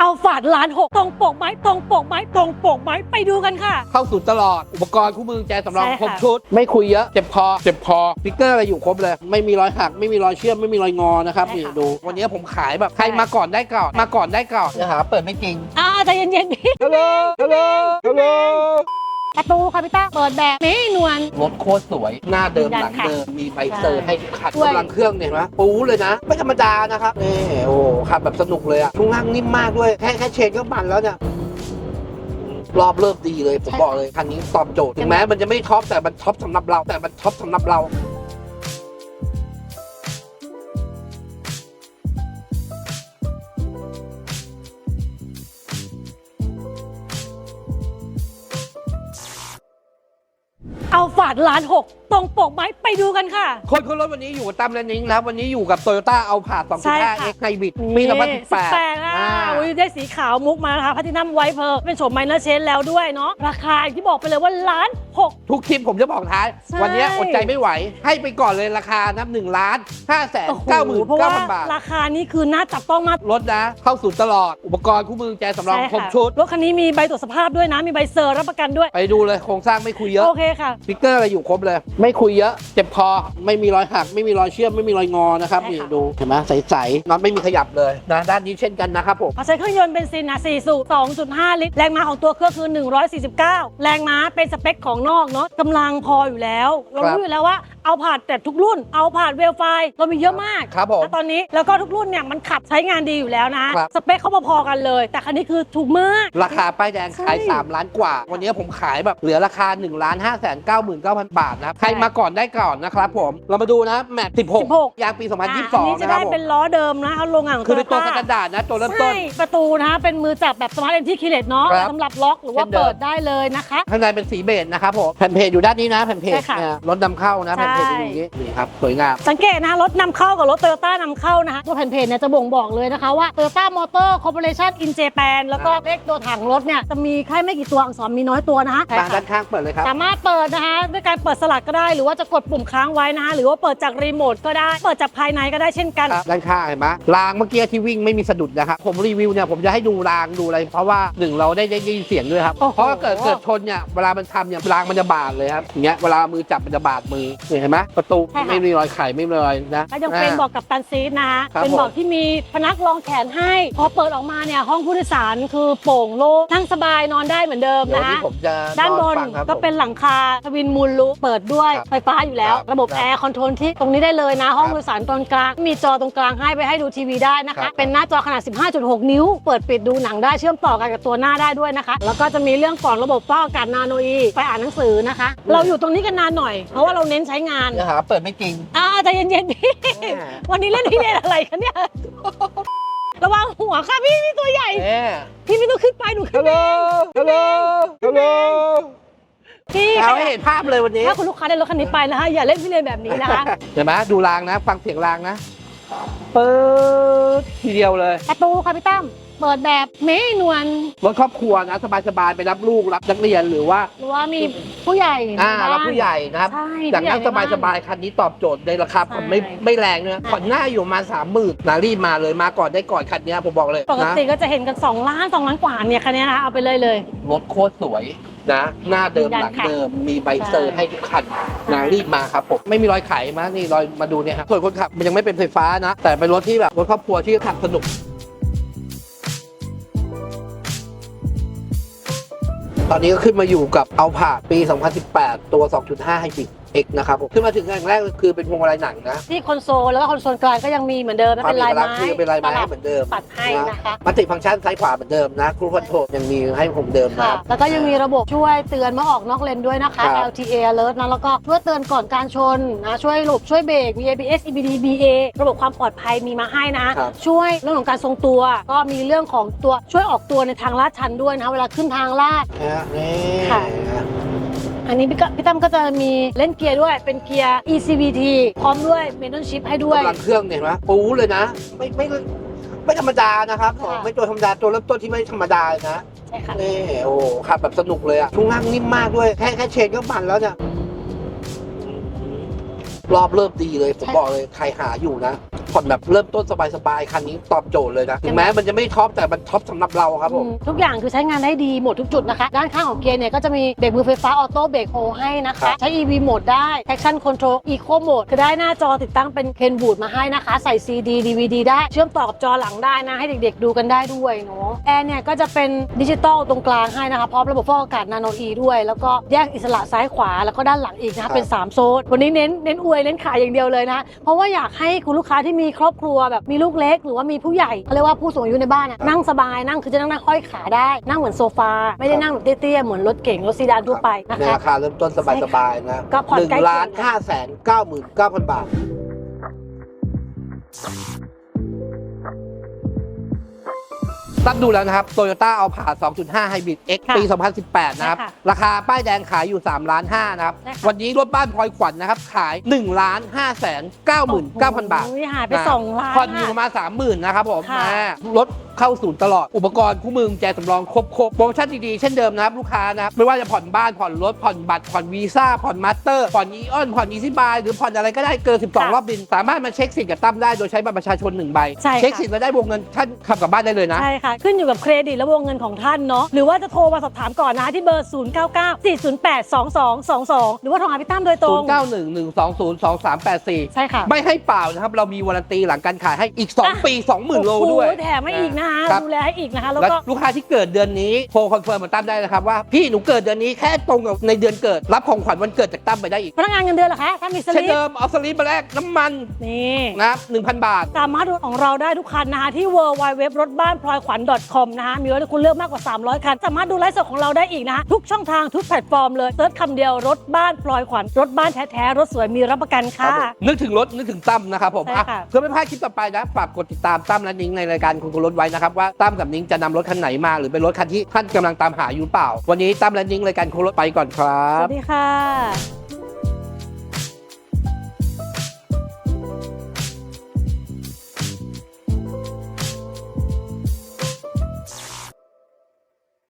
เอาฝาดล้านหกตรงปกไหมตรงปกไหมตรงปกไหมไปดูกันค่ะ เข้าสู่ตลอด อุปกรณ์คู่มือแจสำรองใช่ค่ะ ครบชุด ไม่คุยเยอะ เจ็บคอ เจ็บคอสติ๊กเกอร์อะไรอยู่ครบเลย ไม่มีรอยหัก ไม่มีรอยเชื่อม ไม่มีรอยงอนะครับนี่ดู วันนี้ผมขายแบบใครมาก่อนได้ก่อน มาก่อนได้ก่อนนะฮะเปิดไม่จริง อ่าใจเย็นๆพี่ฮัลโหล ฮัลโหล ฮัลโหล ประตูค่ะพี่ต้าเปิดแบบไม่นวล รถโคตรสวย หน้าเดิมยืนยันหลังค่ะเดิม มีใบเซอร์ให้ทุกคันด้วย กำลังเครื่องเนี่ยเห็นไหมปูเลยนะ ไม่ธรรมดานะครับนี่โอ้โหขับแบบสนุกเลยอะช่วงล่างนิ่มมากด้วย แค่แค่เชนก็มันแล้วเนี่ย รอบเลิกดีเลย ผมบอกเลย คันนี้ตอบโจทย์ ถึงแม้มันจะไม่ท็อปแต่มันท็อปสำหรับเรา แต่มันท็อปสำหรับเรา เอาฝาดล้านหกตรงปกไหมไปดูกันค่ะ คนคนรถวันนี้อยู่กับตั้มและนิ้งนะครับวันนี้อยู่กับ Toyota เอาผ่าใช่ค่ะ2.5 X Hybrid ปี2018 18อะอ่าอุ้ยได้สีขาวมุกมานะคะพัทินัมไวท์เพอร์เป็นโฉมไมเนอร์เชนแล้วด้วยเนาะราคาอย่างที่บอกไปเลยว่าล้านหก ทุกคลิปผมจะบอกท้าย ใช่ วันนี้อดใจไม่ไหว ให้ไปก่อนเลยราคานับ1ล้าน5แสนโอ้โห9หมื่นเพราะว่า9,000บาท ราคานี้คือน่าจับต้องมาก รถนะ เข้าสู่ตลอด อุปกรณ์คู่มือแจสำรองใช่ครบค่ะชุด รถคันนี้มีใบตรวจสภาพด้วยนะ มีใบเซอร์รับประกันด้วย ไปดูเลยโครงสร้างไม่คุยเยอะโอเคค่ะ สติ๊กเกอร์อะไรอยู่ครบเลยไม่คุยเยอะ เจ็บคอ ไม่มีรอยหัก ไม่มีรอยเชื่อม ไม่มีรอยงอนะครับใช่นี่ค่ะดู เห็นไหมใสๆน็อตไม่มีขยับเลยนะด้านนี้เช่นกันนะครับผมพอใช้เครื่องยนต์เบนซินนะ4สูบ2.5 ลิตร แรงม้าของตัวเครื่องคือ 149 แรงม้าเป็นสเปคของนอกเนาะกำลังพออยู่แล้ว เราครับรู้อยู่แล้วว่า เอาผ่านแต่ทุกรุ่นเอาผ่านเวลไฟเรามีเยอะมากครับผมณตอนนี้แล้วก็ทุกรุ่นเนี่ยมันขับใช้งานดีอยู่แล้วนะ ครับ สเปคเขาพอๆกันเลย แต่คันนี้คือถูกมาก ราคาป้ายแดงขาย ใช่3 ล้านกว่า วันนี้ผมขายแบบเหลือราคา1ล้าน5แสน9 9 0 0 บาทนะครับ ใครมาก่อนได้ก่อนนะครับผม เรามาดูนะ แมตช์16 16 ยางปีอะอันนี้2022จะนะครับได้ผมเป็นล้อเดิมนะเอาโรงงานของ คือเป็นตัวส Toyota แตนดาร์ดนะ ตัวเริ่มต้น ใช่ประตูนะเป็นมือจับแบบสมาร์ทเอ็นที่คีเลตเนาะครับสำหรับล็อกหรือว่าเช่นเดิม เปิดได้เลยนะคะ ข้างในเป็นสีเบจนะครับผมแผ่นเพจอยู่ด้านนี้นะแผ่นเพจใช่ค่ะเนี่ยรถนำเข้านะแผ่นเพจใช่อยู่อย่างนี้นี่ครับสวยงาม สังเกตนะรถนำเข้ากับรถโตโยต้านำเข้านะคะตัวแผ่นเพจเนี่ยจะบ่งบอกเลยนะคะว่า Toyota Motor Corporation in Japan แล้วก็เลขตัวถังรถเนี่ยจะมีแค่ไม่กี่ตัวอักษรมีน้อยตัวนะคะมาด้านข้างเปิดเลยครับ สามารถเปิดนะคะด้วยการเปิดสลักก็ได้ หรือว่าจะกดปุ่มค้างไว้นะคะหรือว่าเปิดจากรีโมทก็ได้ เปิดจากภายในก็ได้เช่นกันครับด้านข้างเห็นไหมรางเมื่อกี้ที่วิ่งไม่มีสะดุดนะครับผมรีวิวเนี่ยผมจะให้ดูรางดูอะไร เพราะว่าหนึ่งเราได้ได้ยินเสียงด้วยครับโอ้โหเพราะว่าเกิดเกิดชนเนี่ยเวลามันทำเนี่ยรางมันจะบาดเลยครับอย่างเงี้ยเวลามือจับมันจะบาดมือนี่เห็นไหมประตูใช่ค่ะ ไม่มีรอยไขไม่มีรอยนะก็ยังเป็นอ่าเบอกกับตันซีทนะคะครับเป็นเบอกที่มีพนักรองแขนให้ พอเปิดออกมาเนี่ยห้องผู้โดยสารคือโปร่งโล่งนั่งสบายนอนได้เหมือนเดิมเดี๋ยวนะนี้คะผมจะด้านบนฟังครับก็เป็นหลังคาทวินมูลลุเปิดด้วยครับไฟฟ้าอยู่แล้ว ครับระบบครับแอร์คอนโทรลที่ตรงนี้ได้เลยนะ ห้องครับโดยสารตรงกลาง มีจอตรงกลางให้ไปให้ดูทีวีได้นะครัคะ บ เป็นหน้าจอขนาด 15.6 นิ้ว เปิดปิดดูหนังได้เชื่อมต่อกันกับตัวหน้าได้ด้วยนะคะ แล้วก็จะมีเรื่องของระบบฟอกอากาศนาโนอีไปอ่านหนังสือนะคะ เราอยู่ตรงนี้กันนานหน่อยเพราะว่าเราเน้นใช้งานนะฮะเปิดไม่จริงอ่าใจเย็นๆพี่ วันนี้เล่นที่เล่นอะไรคะเนี่ย ระวังหัวค่ะพี่พี่ตัวใหญ่เอ๊ะพี่ไม่ต้องขึ้นไปหนูขึ้ฮันลโหลฮัลโหลฮัลโหลพี่เอาให้เห็นภาพเลยวันนี้ ถ้าคุณลูกค้าได้รถคันนี้ไปนะคะอย่าเล่นพี่เลนแบบนี้นะคะเห็นไหมดูรางนะ ฟังเสียงรางนะเปิดทีเดียวเลย ประตูค่ะพี่ตั้ม เปิดแบบไม่นวลรถครอบครัวนะสบายๆไปรับลูกรับนักเรียนหรือว่าหรือว่ามีผู้ใหญ่อ่าในบ้น รับผู้ใหญ่นะครับใช่อย่างนั้นผู้ใหญ่ในสบายๆคันนี้ตอบโจทย์ในราคาผ่อนไม่ใช่ ไม่แรงนะผ่อนหน้าอยู่ประมาสามหมื่นนะรีบมาเลยมาก่อนได้ก่อนคันนี้ผมบอกเลยปกนะติก็จะเห็นกัน2ล้าน2ล้านกว่าเนี่ยคันนี้นะคะเอาไปเลยเลย รถโคตรสวยนะ หน้าเดิมยืนยันหลังค่ะเดิมมีใบเซอร์ใช่ ให้ทุกคันนะรีบมาครับผมไม่มีรอยไขมานี่รอยมาดูเนี่ยครับส่วนคนขับมันยังไม่เป็นไฟฟ้านะ แต่เป็นรถที่แบบรถครอบครัวที่ขับสนุก ตอนนี้ก็ขึ้นมาอยู่กับเอาผ่าปี 2018 ตัว 2.5ไฮบริด X นะครับผมขึ้นมาถึงอย่างแรกคือเป็นพวงมาลัยหนังนะที่คอนโซลแล้วก็คอนโซลกลางก็ยังมีเหมือนเดิมนะความเป็นเอลายกลักไม้ษณ์คือเป็นลายไม้สลับเหมือนเดิมปัดให้นะคะมัลติฟังก์ชันซ้ายขวาเหมือนเดิมนะครูคอนโทรลยังมีให้ผมเดิมนะค่ะครับแล้วก็ยังมีระบบช่วยเตือนเมื่อออกนอกเลนด้วยนะคะครับ LTA alert นะแล้วก็ช่วยเตือนก่อนการชนนะช่วยหลบช่วยเบรกมี ABS EBD BA ระบบความปลอดภัยมีมาให้นะครับช่วยเรื่องของการทรงตัว ก็มีเรื่องของตัวช่วยออกตัวในทางลาดชันด้วยนะคะเวลาขึ้นทางลาดนะฮะนี่ค่ะ อันนี้พี่ก็พี่ตั้มก็จะมีเล่นเกียร์ด้วยเป็นเกียร์ ECVT พร้อมด้วย Manual Shift ให้ด้วย กำลังเครื่องเนี่ยเห็นไหมปูเลยนะ ไม่ไม่ไม่ธรรมดานะครับค่ะ ไม่ตัวธรรมดาตัวเริ่มต้นที่ไม่ธรรมดาเลยนะใช่ค่ะ นี่โอ้โหขับแบบสนุกเลยอะช่วงล่างนิ่มมากด้วย แค่แค่เชนก็มันแล้วเนี่ยรอบเริ่มดีเลย ผมบอกเลยใครหาอยู่นะ ผ่อนแบบเริ่มต้นสบายๆคันนี้ตอบโจทย์เลยนะถึงแม้มันจะไม่ท็อปแต่มันท็อปสำหรับเราครับผมอืมทุกอย่างคือใช้งานได้ดีหมดทุกจุดนะคะ ด้านข้างของเกียร์เนี่ยก็จะมีเบรกมือไฟฟ้าออโต้เบรกโฮให้นะครัคะบใช้ EV โหมดได้ traction control eco mode คือได้หน้าจอติดตั้งเป็นเคนบูดมาให้นะคะ ใส่ CD DVD ได้เชื่อมต่อกับจอหลังได้นะให้เด็กๆ ดูกันได้ด้วยเนาะแอร์เนี่ยก็จะเป็นดิจิตอลตรงกลางให้นะคะพร้อมระบบฟอกอากาศนาโนอีด้วย แล้วก็แยกอิสระซ้ายขวาแล้วก็ด้านหลังอีกนะคะเป็น 3 โซนวันนี้เน้นเน้นอวยเน้นขายอย่างเดียวเลยนะเพราะว่าอยากให้คุณลูกค้าที่มีครอบครัวแบบมีลูกเล็ก หรือว่ามีผู้ใหญ่เขาเรียกว่าผู้สูงอายุในบ้านอะนั่งสบายนั่งคือจะนั่งนั่งห้อยขาได้ นั่งเหมือนโซฟา ไม่ได้นั่งแบบเตี้ยๆเหมือนรถเก๋งรถซีดานทั่วไปนะในคะ ราคาเริ่มต้นสบายๆนะก็ผ่อนหนึ่งใกล้เคียง ล้านห้าแสนเก้าหมื่นเก้าพันบาท ตั้งดูแล้วนะครับ Toyota a l p a 2.5 Hybrid X ค่ะปี 2018 นะครับใช่ค่ะราคาป้ายแดงขายอยู่ 3 ล้าน 5 นะครับใช่ค่ะวันนี้รถบ้านพลอยขวัญนะครับ ขาย 1 ล้าน5แสน99,000 บาทโอ้ยหายไปนะสองล้านผ่อนอยู่ปอะระมาณ30,000 นะครับผมค่ะอ่ารถ เข้าศูนย์ตลอด อุปกรณ์คู่มือกุญแจสำรองครบครบโปรโมชั่นดีๆ เช่นเดิมนะครับลูกค้านะครับไม่ว่าจะผ่อนบ้านผ่อนรถผ่อนบัตรผ่อนวีซ่าผ่อนมาสเตอร์ผ่อนอีออนผ่อนอีซิบายหรือผ่อนอะไรก็ได้เกิน 12 รอบบิน สามารถมาเช็คสิทธิ์กับตั้มได้โดยใช้บัตรประชาชนหนึ่งใบใช่ค่ะ เช็คสิทธิ์แล้วได้วงเงินท่านขับกลับบ้านได้เลยนะ ใช่ค่ะ ขึ้นอยู่กับเครดิตและวงเงินของท่านเนาะหรือว่าจะโทรมาสอบถามก่อนนะคะที่เบอร์ 0 9 9 4 0 8 2 2 2 2 หรือว่าโทรหาพี่ตั้มโดยตรง 0911202384 ใช่ค่ะ ไม่ให้เปล่านะครับ เรามีวารันตีหลังการขายให้อีก2ปี 20,000 โลด้วยโอ้โหแถมให้อีกนะคะครับ ดูแลให้อีกนะคะแล้วแล้วก็ ลูกค้าที่เกิดเดือนนี้โทรคอนเฟิร์มมาตั้มได้นะครับว่าพี่หนูเกิดเดือนนี้แค่ตรงกับในเดือนเกิด รับของขวัญวันเกิดจากตั้มไปได้อีกพนักงานเงินเดือนเหรอคะถ้ามีสเช่นลิปเดิมเอาสลิปมาแลกน้ำมันนี่นะครับ1,000บาท สามารถดูของเราได้ทุกคันนะคะที่ w w w รถบ้านพลอยขวัญ .com นะคะมีรถให้คุณเลือกมากกว่า 300 คัน สามารถดูไลฟ์สดของเราได้อีกนะคะทุกช่องทางทุกแพลตฟอร์มเลยเซิร์ชคำเดียวรถบ้านพลอยขวัญรถบ้านแท้ๆรถสวยมีรับประกันครัค่ะบผมนึกถึงรถนึกถึงตั้มนะครับผมใช่อะค่ะเพื่อไม่พลาดคลิปต่อไปนะฝากกดติดตามตั้มและนิ้งในรายการคุณคุณรถไว้นะครับว่าตั้มกับนิ้งจะนำรถคันไหนมา หรือเป็นรถคันที่ท่านกำลังตามหาอยู่เปล่า วันนี้ตั้มและนิ้งรายการคุรถไปก่อนครับ สวัสดีค่ะ